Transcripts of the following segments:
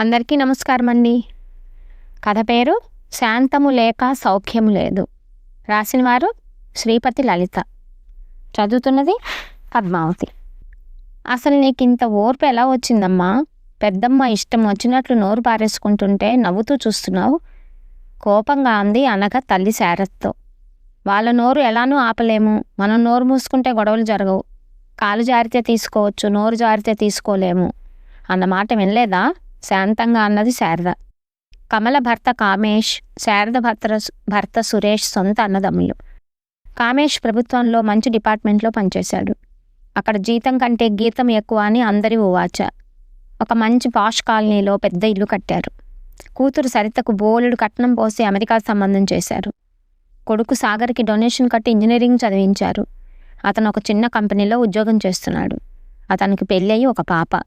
అందరికీ నమస్కారం అండి కథ పేరు శాంతము లేక సౌఖ్యము లేదు. రాసిన వారు శ్రీపతి లలిత. చదువుతున్నది పద్మావతి. అసలు నీకు ఇంత ఓర్పు ఎలా వచ్చిందమ్మా? పెద్దమ్మ ఇష్టం వచ్చినట్లు నోరు పారేసుకుంటుంటే నవ్వుతూ చూస్తున్నావు. కోపంగా అంది అనగా తల్లి శారత్తో. వాళ్ళ నోరు ఎలానూ ఆపలేము. మనం నోరు మూసుకుంటే గొడవలు జరగవు. కాలు జారితే తీసుకోవచ్చు నోరు జారితే తీసుకోలేము. అన్న మాట వినలేదా? శాంతంగా అన్నది శారద. కమల భర్త కామేష్ శారద భర్త భర్త సురేష్ సొంత అన్నదమ్ములు. కామేష్ ప్రభుత్వంలో మంచి డిపార్ట్మెంట్లో పనిచేశాడు. అక్కడ జీతం కంటే గీతం ఎక్కువ అని అందరి ఓవాచ ఒక మంచి పాష్ కాలనీలో పెద్ద ఇల్లు కట్టారు. కూతురు సరితకు బోలెడు కట్నం పోసి అమెరికా సంబంధం చేశారు. కొడుకు సాగర్కి డొనేషన్ కట్టి ఇంజనీరింగ్ చదివించారు. అతను ఒక చిన్న కంపెనీలో ఉద్యోగం చేస్తున్నాడు. అతనికి పెళ్ళయి ఒక పాప.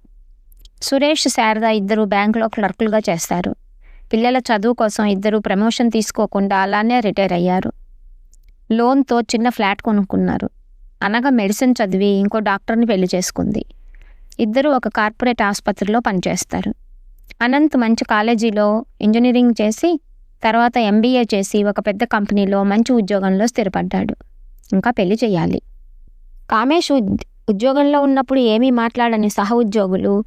సురేష్ శారద ఇద్దరు బ్యాంకులో క్లర్కులుగా చేస్తారు. పిల్లల చదువు కోసం ఇద్దరు ప్రమోషన్ తీసుకోకుండా అలానే రిటైర్ అయ్యారు. లోన్తో చిన్న ఫ్లాట్ కొనుక్కున్నారు. అనగా మెడిసిన్ చదివి ఇంకో డాక్టర్ని పెళ్ళి చేసుకుంది. ఇద్దరు ఒక కార్పొరేట్ ఆసుపత్రిలో పనిచేస్తారు. అనంత్ మంచి కాలేజీలో ఇంజనీరింగ్ చేసి తర్వాత ఎంబీఏ చేసి ఒక పెద్ద కంపెనీలో మంచి ఉద్యోగంలో స్థిరపడ్డాడు. ఇంకా పెళ్ళి చేయాలి. కామేష్ ఉద్- ఉద్యోగంలో ఉన్నప్పుడు ఏమీ మాట్లాడని సహ ఉద్యోగులు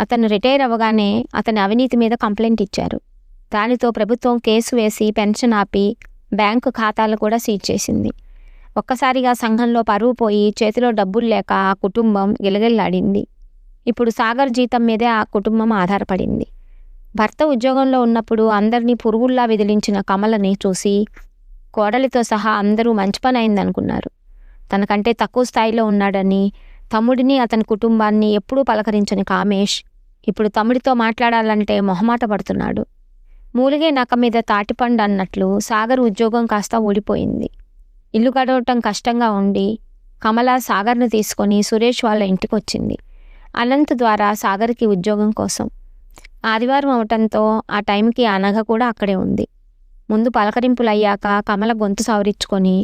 అతను రిటైర్ అవ్వగానే అతని అవినీతి మీద కంప్లైంట్ ఇచ్చారు. దానితో ప్రభుత్వం కేసు వేసి పెన్షన్ ఆపి బ్యాంకు ఖాతాలు కూడా సీజ్ చేసింది. ఒక్కసారిగా సంఘంలో పరువు పోయి చేతిలో డబ్బులు లేక ఆ కుటుంబం గిలగిల్లాడింది. ఇప్పుడు సాగర్ జీతం మీదే ఆ కుటుంబం ఆధారపడింది. భర్త ఉద్యోగంలో ఉన్నప్పుడు అందరినీ పురుగుల్లా విదిలించిన కమలని చూసి కోడలితో సహా అందరూ మంచి పని అయిందనుకున్నారు. తనకంటే తక్కువ స్థాయిలో ఉన్నాడని తమ్ముడిని అతని కుటుంబాన్ని ఎప్పుడూ పలకరించని కామేష్ ఇప్పుడు తమ్ముడితో మాట్లాడాలంటే మొహమాట పడుతున్నాడు. మూలిగే నక మీద తాటిపండు అన్నట్లు సాగర్ ఉద్యోగం కాస్త ఊడిపోయింది. ఇల్లు గడవటం కష్టంగా ఉండి కమల సాగర్ను తీసుకొని సురేష్ వాళ్ళ ఇంటికి వచ్చింది అనంత్ ద్వారా సాగర్కి ఉద్యోగం కోసం. ఆదివారం అవటంతో ఆ టైంకి అనఘ కూడా అక్కడే ఉంది. ముందు పలకరింపులు అయ్యాక కమల గొంతు సవరించుకొని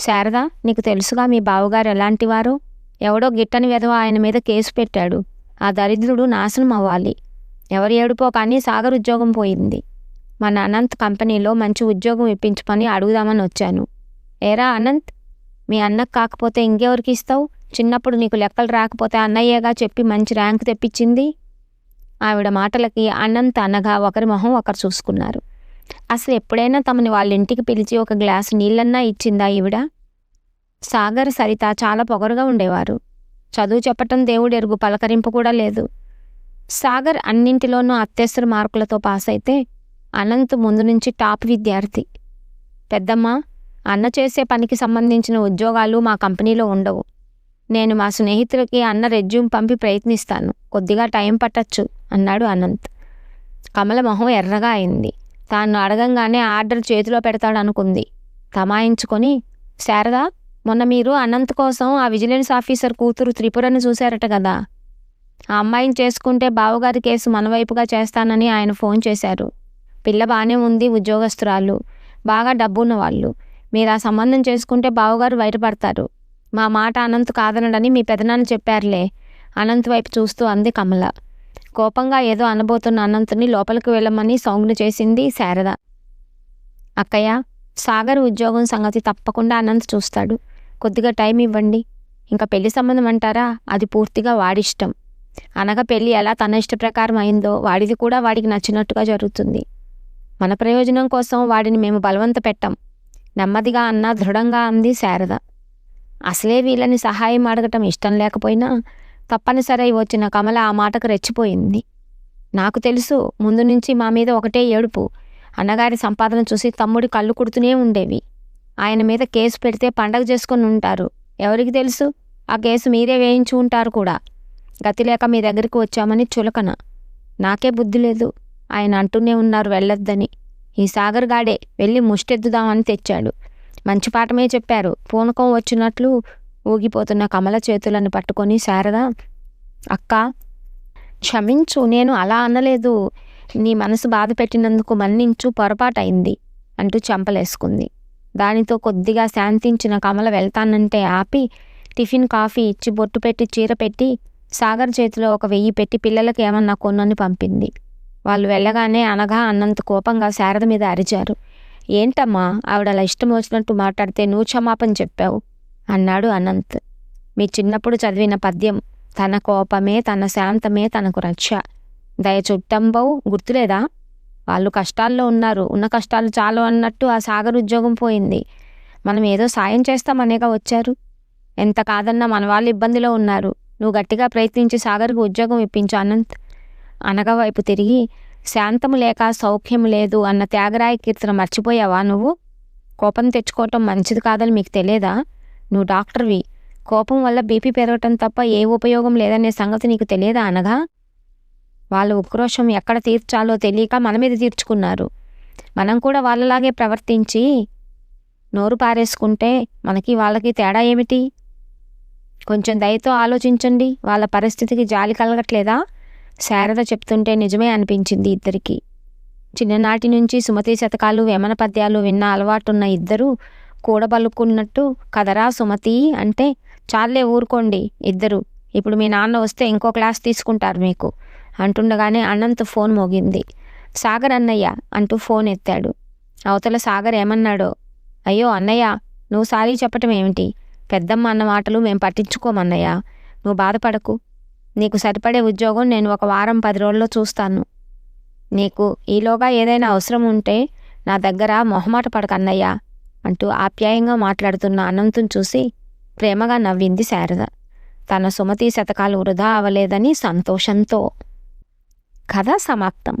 శారద నీకు తెలుసుగా మీ బావగారు ఎలాంటివారో ఎవడో గిట్టని వెధవ ఆయన మీద కేసు పెట్టాడు. ఆ దరిద్రుడు నాశనం అవ్వాలి. ఎవరి ఏడుపో కానీ సాగర్ ఉద్యోగం పోయింది. మన అనంత్ కంపెనీలో మంచి ఉద్యోగం ఇప్పించుకొని అడుగుదామని వచ్చాను. ఏరా అనంత్ మీ అన్నకు కాకపోతే ఇంకెవరికి ఇస్తావు? చిన్నప్పుడు నీకు లెక్కలు రాకపోతే అన్నయ్యగా చెప్పి మంచి ర్యాంక్ తెప్పించింది? ఆవిడ మాటలకి అనంత్ అనగా ఒకరి మొహం ఒకరు చూసుకున్నారు. అసలు ఎప్పుడైనా తమని వాళ్ళ ఇంటికి పిలిచి ఒక గ్లాసు నీళ్ళన్నా ఇచ్చిందా ఈవిడ? సాగర్ సరిత చాలా పొగరుగా ఉండేవారు. చదువు చెప్పటం దేవుడెరుగు పలకరింపు కూడా లేదు. సాగర్ అన్నింటిలోనూ అత్యవసర మార్కులతో పాస్ అయితే అనంత్ ముందు నుంచి టాప్ విద్యార్థి. పెద్దమ్మ అన్న చేసే పనికి సంబంధించిన ఉద్యోగాలు మా కంపెనీలో ఉండవు. నేను మా స్నేహితులకి అన్న రెజ్యూమ్ పంపి ప్రయత్నిస్తాను. కొద్దిగా టైం పట్టచ్చు అన్నాడు అనంత్. కమల మొహం ఎర్రగా అయింది. తాను అడగంగానే ఆర్డర్ చేతిలో పెడతాడనుకుంది. తమాయించుకొని శారదా మొన్న మీరు అనంత్ కోసం ఆ విజిలెన్స్ ఆఫీసర్ కూతురు త్రిపురను చూశారట కదా. ఆ అమ్మాయిని చేసుకుంటే బావగారి కేసు మనవైపుగా చేస్తానని ఆయన ఫోన్ చేశారు. పిల్ల బాగానే ఉంది ఉద్యోగస్తురాలు. బాగా డబ్బున్న వాళ్ళు మీరు ఆ సంబంధం చేసుకుంటే బావగారు బయటపడతారు. మా మాట అనంత్ కాదనడని మీ పెదనాన్న చెప్పారులే. అనంత్ వైపు చూస్తూ అంది కమల. కోపంగా ఏదో అనబోతున్న అనంత్ని లోపలికి వెళ్ళమని సౌజ్ఞ చేసింది శారద. అక్కయ్య సాగర్ ఉద్యోగం సంగతి తప్పకుండా అనంత్ చూస్తాడు. కొద్దిగా టైం ఇవ్వండి. ఇంకా పెళ్ళి సంబంధం అంటారా? అది పూర్తిగా వాడిష్టం. అనగా పెళ్ళి ఎలా తన ఇష్ట ప్రకారం అయిందో వాడిది కూడా వాడికి నచ్చినట్టుగా జరుగుతుంది. మన ప్రయోజనం కోసం వాడిని మేము బలవంత పెట్టం. నెమ్మదిగా అన్నా దృఢంగా అంది శారద. అసలే వీళ్ళని సహాయం అడగటం ఇష్టం లేకపోయినా తప్పనిసరి వచ్చిన కమల ఆ మాటకు రెచ్చిపోయింది. నాకు తెలుసు ముందు నుంచి మా మీద ఒకటే ఏడుపు. అన్నగారి సంపాదన చూసి తమ్ముడి కళ్ళు కుడుతూనే ఉండేవి. ఆయన మీద కేసు పెడితే పండగ చేసుకొని ఉంటారు. ఎవరికి తెలుసు? ఆ కేసు మీరే వేయించి ఉంటారు కూడా. గతి లేక మీ దగ్గరికి వచ్చామని చులకన. నాకే బుద్ధి లేదు. ఆయన అంటూనే ఉన్నారు వెళ్ళొద్దని. ఈ సాగర్ గాడే వెళ్ళి ముష్టెద్దుదామని తెచ్చాడు. మంచి పాఠమే చెప్పారు. పూనకం వచ్చినట్లు ఊగిపోతున్న కమల చేతులను పట్టుకొని శారద అక్క క్షమించు నేను అలా అనలేదు. నీ మనసు బాధ పెట్టినందుకు మన్నించు పొరపాటైంది అంటూ చెంపలేసుకుంది. దానితో కొద్దిగా శాంతించిన కమల వెళ్తానంటే ఆపి టిఫిన్ కాఫీ ఇచ్చి బొట్టు పెట్టి చీర పెట్టి సాగర్ చేతిలో ఒక వెయ్యి పెట్టి పిల్లలకి ఏమన్నా కొన్నని పంపింది. వాళ్ళు వెళ్ళగానే అనగా అన్నంత కోపంగా శారద మీద అరిచారు. ఏంటమ్మా ఆవిడ అలా ఇష్టం వచ్చినట్టు మాట్లాడితే నువ్వు క్షమాపణ చెప్పావు అన్నాడు అనంత్. మీ చిన్నప్పుడు చదివిన పద్యం తన కోపమే తన శాంతమే తనకు రక్ష. దయ చుట్టంబవు గుర్తులేదా? వాళ్ళు కష్టాల్లో ఉన్నారు. ఉన్న కష్టాలు చాలు అన్నట్టు ఆ సాగర్ ఉద్యోగం పోయింది. మనం ఏదో సాయం చేస్తామనేగా వచ్చారు. ఎంత కాదన్నా మన వాళ్ళు ఇబ్బందిలో ఉన్నారు. నువ్వు గట్టిగా ప్రయత్నించి సాగర్కు ఉద్యోగం ఇప్పించు అనంత్. అనగా వైపు తిరిగి శాంతము లేక సౌఖ్యం లేదు అన్న త్యాగరాయ కీర్తన మర్చిపోయావా నువ్వు? కోపం తెచ్చుకోవటం మంచిది కాదని మీకు తెలియదా? నువ్వు డాక్టర్వి. కోపం వల్ల బీపీ పెరగటం తప్ప ఏ ఉపయోగం లేదనే సంగతి నీకు తెలియదా అనగా? వాళ్ళ ఉక్రోషం ఎక్కడ తీర్చాలో తెలియక మన మీద తీర్చుకున్నారు. మనం కూడా వాళ్ళలాగే ప్రవర్తించి నోరు పారేసుకుంటే మనకి వాళ్ళకి తేడా ఏమిటి? కొంచెం దయతో ఆలోచించండి. వాళ్ళ పరిస్థితికి జాలి కలగట్లేదా? శారద చెప్తుంటే నిజమే అనిపించింది ఇద్దరికి. చిన్ననాటి నుంచి సుమతి శతకాలు వేమన పద్యాలు విన్న అలవాటున్న ఇద్దరు కూడబలుకున్నట్టు కదరా సుమతి అంటే చాలే ఊరుకోండి ఇద్దరు. ఇప్పుడు మీ నాన్న వస్తే ఇంకో క్లాస్ తీసుకుంటారు మీకు. అంటుండగానే అనంత్ ఫోన్ మోగింది. సాగర్ అన్నయ్య అంటూ ఫోన్ ఎత్తాడు. అవతల సాగర్ ఏమన్నాడో? అయ్యో అన్నయ్య నువ్వు సారీ చెప్పటం ఏమిటి? పెద్దమ్మ అన్న మాటలు మేము పట్టించుకోమన్నయ్య. నువ్వు బాధపడకు. నీకు సరిపడే ఉద్యోగం నేను ఒక వారం పది రోజుల్లో చూస్తాను. నీకు ఈలోగా ఏదైనా అవసరం ఉంటే నా దగ్గర మొహమాట పడకన్నయ్య అంటూ ఆప్యాయంగా మాట్లాడుతున్న అనంతుని చూసి ప్రేమగా నవ్వింది శారద. తన సుమతి శతకాలు వృధా అవలేదని సంతోషంతో కథ సమాప్తం.